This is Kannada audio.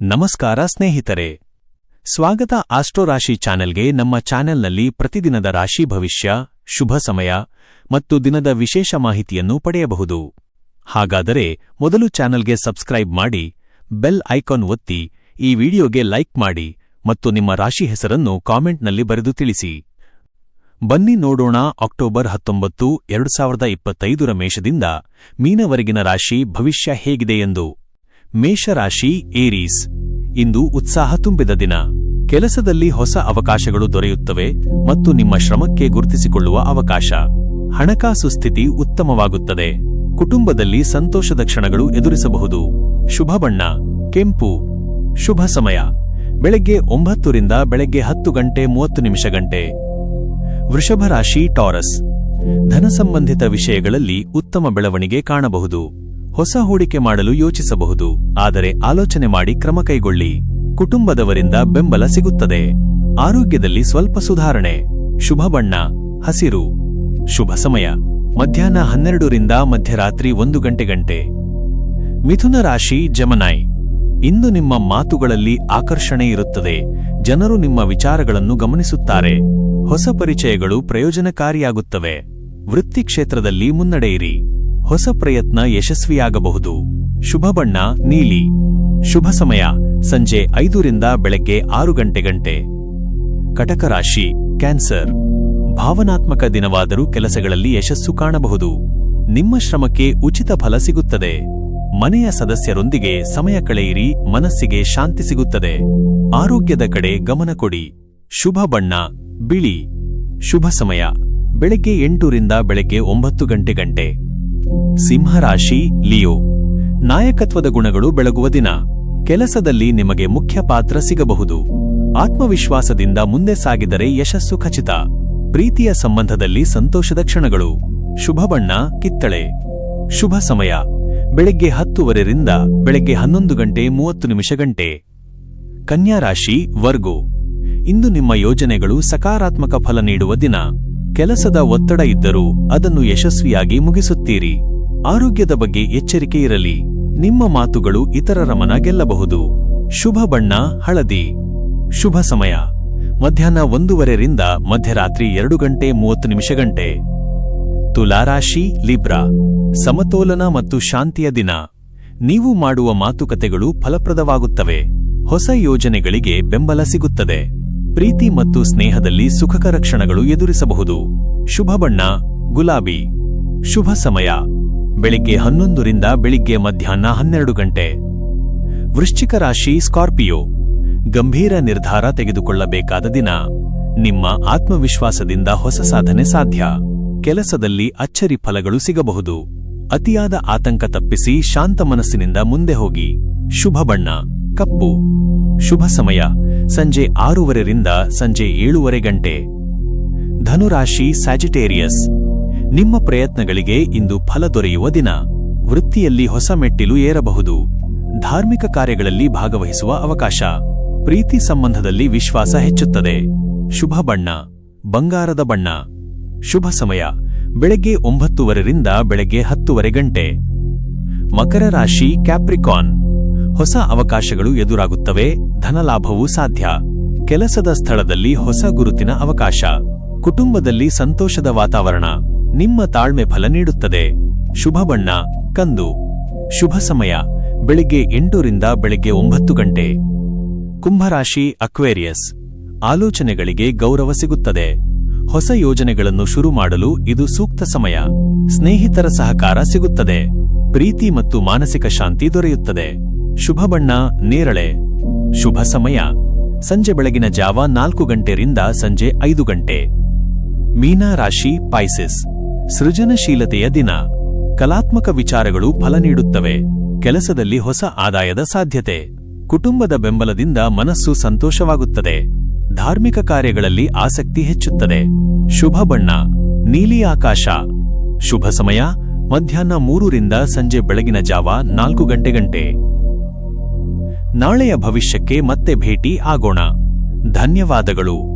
ನಮಸ್ಕಾರ ಸ್ನೇಹಿತರೆ. ಸ್ವಾಗತ ಆಸ್ಟ್ರೋ ರಾಶಿ ಚಾನೆಲ್ಗೆ ನಮ್ಮ ಚಾನೆಲ್ನಲ್ಲಿ ಪ್ರತಿದಿನದ ರಾಶಿ ಭವಿಷ್ಯ, ಶುಭ ಸಮಯ ಮತ್ತು ದಿನದ ವಿಶೇಷ ಮಾಹಿತಿಯನ್ನು ಪಡೆಯಬಹುದು. ಹಾಗಾದರೆ ಮೊದಲು ಚಾನೆಲ್ಗೆ ಸಬ್ಸ್ಕ್ರೈಬ್ ಮಾಡಿ, ಬೆಲ್ ಐಕಾನ್ ಒತ್ತಿ, ಈ ವಿಡಿಯೋಗೆ ಲೈಕ್ ಮಾಡಿ ಮತ್ತು ನಿಮ್ಮ ರಾಶಿ ಹೆಸರನ್ನು ಕಾಮೆಂಟ್ನಲ್ಲಿ ಬರೆದು ತಿಳಿಸಿ. ಬನ್ನಿ ನೋಡೋಣ ಅಕ್ಟೋಬರ್ ಹತ್ತೊಂಬತ್ತು, ಎರಡು ಸಾವಿರದ ಇಪ್ಪತ್ತೈದರ ಮೇಷದಿಂದ ಮೀನವರೆಗಿನ ರಾಶಿ ಭವಿಷ್ಯ ಹೇಗಿದೆ ಎಂದು. ಮೇಷರಾಶಿ ಏರೀಸ್. ಇಂದು ಉತ್ಸಾಹ ತುಂಬಿದ ದಿನ. ಕೆಲಸದಲ್ಲಿ ಹೊಸ ಅವಕಾಶಗಳು ದೊರೆಯುತ್ತವೆ ಮತ್ತು ನಿಮ್ಮ ಶ್ರಮಕ್ಕೆ ಗುರುತಿಸಿಕೊಳ್ಳುವ ಅವಕಾಶ. ಹಣಕಾಸು ಸ್ಥಿತಿ ಉತ್ತಮವಾಗುತ್ತದೆ. ಕುಟುಂಬದಲ್ಲಿ ಸಂತೋಷದ ಕ್ಷಣಗಳು ಎದುರಿಸಬಹುದು. ಶುಭ ಬಣ್ಣ. ಕೆಂಪು. ಶುಭ ಸಮಯ. ಬೆಳಗ್ಗೆ ಒಂಬತ್ತರಿಂದ ಬೆಳಗ್ಗೆ ಹತ್ತು ಗಂಟೆ ಮೂವತ್ತು ನಿಮಿಷ ಗಂಟೆ. ವೃಷಭ ರಾಶಿ ಟಾರಸ್. ಧನ ಸಂಬಂಧಿತ ವಿಷಯಗಳಲ್ಲಿ ಉತ್ತಮ ಬೆಳವಣಿಗೆ ಕಾಣಬಹುದು. ಹೊಸ ಹೂಡಿಕೆ ಮಾಡಲು ಯೋಚಿಸಬಹುದು. ಆದರೆ ಆಲೋಚನೆ ಮಾಡಿ ಕ್ರಮ ಕೈಗೊಳ್ಳಿ. ಕುಟುಂಬದವರಿಂದ ಬೆಂಬಲ ಸಿಗುತ್ತದೆ. ಆರೋಗ್ಯದಲ್ಲಿ ಸ್ವಲ್ಪ ಸುಧಾರಣೆ. ಶುಭ ಬಣ್ಣ. ಹಸಿರು. ಶುಭ ಸಮಯ. ಮಧ್ಯಾಹ್ನ ಹನ್ನೆರಡರಿಂದ ಮಧ್ಯರಾತ್ರಿ ಒಂದು ಗಂಟೆ ಗಂಟೆ. ಮಿಥುನ ರಾಶಿ ಜಮನಾಯ್ ಇಂದು ನಿಮ್ಮ ಮಾತುಗಳಲ್ಲಿ ಆಕರ್ಷಣೆ ಇರುತ್ತದೆ. ಜನರು ನಿಮ್ಮ ವಿಚಾರಗಳನ್ನು ಗಮನಿಸುತ್ತಾರೆ. ಹೊಸ ಪರಿಚಯಗಳು ಪ್ರಯೋಜನಕಾರಿಯಾಗುತ್ತವೆ. ವೃತ್ತಿ ಕ್ಷೇತ್ರದಲ್ಲಿ ಮುನ್ನಡೆಯಿರಿ. ಹೊಸ ಪ್ರಯತ್ನ ಯಶಸ್ವಿಯಾಗಬಹುದು. ಶುಭ ಬಣ್ಣ, ನೀಲಿ. ಶುಭ ಸಮಯ, ಸಂಜೆ ಐದರಿಂದ ಬೆಳಗ್ಗೆ ಆರು ಗಂಟೆ ಗಂಟೆ ಕಟಕ ರಾಶಿ, ಕ್ಯಾನ್ಸರ್. ಭಾವನಾತ್ಮಕ ದಿನವಾದರೂ ಕೆಲಸಗಳಲ್ಲಿ ಯಶಸ್ಸು ಕಾಣಬಹುದು. ನಿಮ್ಮ ಶ್ರಮಕ್ಕೆ ಉಚಿತ ಫಲ ಸಿಗುತ್ತದೆ. ಮನೆಯ ಸದಸ್ಯರೊಂದಿಗೆ ಸಮಯ ಕಳೆಯಿರಿ, ಮನಸ್ಸಿಗೆ ಶಾಂತಿ ಸಿಗುತ್ತದೆ. ಆರೋಗ್ಯದ ಕಡೆ ಗಮನ ಕೊಡಿ. ಶುಭ ಬಣ್ಣ, ಬಿಳಿ. ಶುಭ ಸಮಯ, ಬೆಳಗ್ಗೆ ಎಂಟರಿಂದ ಬೆಳಗ್ಗೆ ಒಂಬತ್ತು ಗಂಟೆ ಗಂಟೆ ಸಿಂಹರಾಶಿ, ಲಿಯೋ. ನಾಯಕತ್ವದ ಗುಣಗಳು ಬೆಳಗುವ ದಿನ. ಕೆಲಸದಲ್ಲಿ ನಿಮಗೆ ಮುಖ್ಯ ಪಾತ್ರ ಸಿಗಬಹುದು. ಆತ್ಮವಿಶ್ವಾಸದಿಂದ ಮುಂದೆ ಸಾಗಿದರೆ ಯಶಸ್ಸು ಖಚಿತ. ಪ್ರೀತಿಯ ಸಂಬಂಧದಲ್ಲಿ ಸಂತೋಷದ ಕ್ಷಣಗಳು. ಶುಭ ಬಣ್ಣ, ಕಿತ್ತಳೆ. ಶುಭ ಸಮಯ. ಬೆಳಗ್ಗೆ ಹತ್ತುವರೆರಿಂದ ಬೆಳಗ್ಗೆ ಹನ್ನೊಂದು ಗಂಟೆ ಮೂವತ್ತು ನಿಮಿಷ ಗಂಟೆ. ಕನ್ಯಾರಾಶಿ, ವರ್ಗೋ. ಇಂದು ನಿಮ್ಮ ಯೋಜನೆಗಳು ಸಕಾರಾತ್ಮಕ ಫಲ ನೀಡುವ ದಿನ. ಕೆಲಸದ ಒತ್ತಡ ಇದ್ದರೂ ಅದನ್ನು ಯಶಸ್ವಿಯಾಗಿ ಮುಗಿಸುತ್ತೀರಿ. ಆರೋಗ್ಯದ ಬಗ್ಗೆ ಎಚ್ಚರಿಕೆ ಇರಲಿ. ನಿಮ್ಮ ಮಾತುಗಳು ಇತರರ ಮನ ಗೆಲ್ಲಬಹುದು. ಶುಭ ಬಣ್ಣ, ಹಳದಿ. ಶುಭ ಸಮಯ. ಮಧ್ಯಾಹ್ನ ಒಂದೂವರೆರಿಂದ ಮಧ್ಯರಾತ್ರಿ ಎರಡು ಗಂಟೆ ಮೂವತ್ತು ನಿಮಿಷ ಗಂಟೆ ತುಲಾರಾಶಿ, ಲಿಬ್ರಾ. ಸಮತೋಲನ ಮತ್ತು ಶಾಂತಿಯ ದಿನ. ನೀವು ಮಾಡುವ ಮಾತುಕತೆಗಳು ಫಲಪ್ರದವಾಗುತ್ತವೆ. ಹೊಸ ಯೋಜನೆಗಳಿಗೆ ಬೆಂಬಲ ಸಿಗುತ್ತದೆ. ಪ್ರೀತಿ ಮತ್ತು ಸ್ನೇಹದಲ್ಲಿ ಸುಖಕರ ಕ್ಷಣಗಳು ಎದುರಿಸಬಹುದು. ಶುಭ ಬಣ್ಣ, ಗುಲಾಬಿ. ಶುಭ ಸಮಯ. ಬೆಳಿಗ್ಗೆ ಹನ್ನೊಂದರಿಂದ ಬೆಳಿಗ್ಗೆ ಮಧ್ಯಾಹ್ನ ಹನ್ನೆರಡು ಗಂಟೆ. ವೃಶ್ಚಿಕ ರಾಶಿ ಸ್ಕಾರ್ಪಿಯೋ. ಗಂಭೀರ ನಿರ್ಧಾರ ತೆಗೆದುಕೊಳ್ಳಬೇಕಾದ ದಿನ. ನಿಮ್ಮ ಆತ್ಮವಿಶ್ವಾಸದಿಂದ ಹೊಸ ಸಾಧನೆ ಸಾಧ್ಯ. ಕೆಲಸದಲ್ಲಿ ಅಚ್ಚರಿ ಫಲಗಳು ಸಿಗಬಹುದು. ಅತಿಯಾದ ಆತಂಕ ತಪ್ಪಿಸಿ ಶಾಂತ ಮನಸ್ಸಿನಿಂದ ಮುಂದೆ ಹೋಗಿ. ಶುಭ ಬಣ್ಣ, ಕಪ್ಪು. ಶುಭ ಸಮಯ. ಸಂಜೆ ಆರೂವರೆರಿಂದ ಸಂಜೆ ಏಳೂವರೆ ಗಂಟೆ. ಧನುರಾಶಿ ಸ್ಯಾಜಿಟೇರಿಯಸ್ ನಿಮ್ಮ ಪ್ರಯತ್ನಗಳಿಗೆ ಇಂದು ಫಲ ದೊರೆಯುವ ದಿನ. ವೃತ್ತಿಯಲ್ಲಿ ಹೊಸ ಮೆಟ್ಟಿಲು ಏರಬಹುದು. ಧಾರ್ಮಿಕ ಕಾರ್ಯಗಳಲ್ಲಿ ಭಾಗವಹಿಸುವ ಅವಕಾಶ. ಪ್ರೀತಿ ಸಂಬಂಧದಲ್ಲಿ ವಿಶ್ವಾಸ ಹೆಚ್ಚುತ್ತದೆ. ಶುಭ ಬಣ್ಣ, ಬಂಗಾರದ ಬಣ್ಣ. ಶುಭ ಸಮಯ, ಬೆಳಗ್ಗೆ ಒಂಬತ್ತುವರೆರಿಂದ ಬೆಳಗ್ಗೆ ಹತ್ತುವರೆ ಗಂಟೆ. ಮಕರ ರಾಶಿ ಕ್ಯಾಪ್ರಿಕಾನ್ ಹೊಸ ಅವಕಾಶಗಳು ಎದುರಾಗುತ್ತವೆ, ಧನಲಾಭವೂ ಸಾಧ್ಯ. ಕೆಲಸದ ಸ್ಥಳದಲ್ಲಿ ಹೊಸ ಗುರುತಿನ ಅವಕಾಶ. ಕುಟುಂಬದಲ್ಲಿ ಸಂತೋಷದ ವಾತಾವರಣ. ನಿಮ್ಮ ತಾಳ್ಮೆ ಫಲ ನೀಡುತ್ತದೆ. ಶುಭ ಬಣ್ಣ, ಕಂದು. ಶುಭ ಸಮಯ, ಬೆಳಿಗ್ಗೆ ಎಂಟರಿಂದ ಬೆಳಿಗ್ಗೆ ಒಂಬತ್ತು ಗಂಟೆ. ಕುಂಭರಾಶಿ, ಅಕ್ವೇರಿಯಸ್. ಆಲೋಚನೆಗಳಿಗೆ ಗೌರವ ಸಿಗುತ್ತದೆ. ಹೊಸ ಯೋಜನೆಗಳನ್ನು ಶುರು ಮಾಡಲು ಇದು ಸೂಕ್ತ ಸಮಯ. ಸ್ನೇಹಿತರ ಸಹಕಾರ ಸಿಗುತ್ತದೆ. ಪ್ರೀತಿ ಮತ್ತು ಮಾನಸಿಕ ಶಾಂತಿ ದೊರೆಯುತ್ತದೆ. ಶುಭ ಬಣ್ಣ, ನೇರಳೆ. ಶುಭ ಸಮಯ. ಸಂಜೆ ಬೆಳಗಿನ ಜಾವ ನಾಲ್ಕು ಗಂಟೆರಿಂದ ಸಂಜೆ ಐದು ಗಂಟೆ. ಮೀನಾ ರಾಶಿ ಪೈಸಿಸ್ ಸೃಜನಶೀಲತೆಯ ದಿನ. ಕಲಾತ್ಮಕ ವಿಚಾರಗಳು ಫಲ ನೀಡುತ್ತವೆ. ಕೆಲಸದಲ್ಲಿ ಹೊಸ ಆದಾಯದ ಸಾಧ್ಯತೆ. ಕುಟುಂಬದ ಬೆಂಬಲದಿಂದ ಮನಸ್ಸು ಸಂತೋಷವಾಗುತ್ತದೆ. ಧಾರ್ಮಿಕ ಕಾರ್ಯಗಳಲ್ಲಿ ಆಸಕ್ತಿ ಹೆಚ್ಚುತ್ತದೆ. ಶುಭ ಬಣ್ಣ. ನೀಲಿ ಆಕಾಶ. ಶುಭ ಸಮಯ. ಮಧ್ಯಾಹ್ನ ಮೂರರಿಂದ ಸಂಜೆ ಬೆಳಗಿನ ಜಾವ ನಾಲ್ಕು ಗಂಟೆ ಗಂಟೆ. ನಾಳೆಯ ಭವಿಷ್ಯಕ್ಕೆ ಮತ್ತೆ ಭೇಟಿ ಆಗೋಣ. ಧನ್ಯವಾದಗಳು.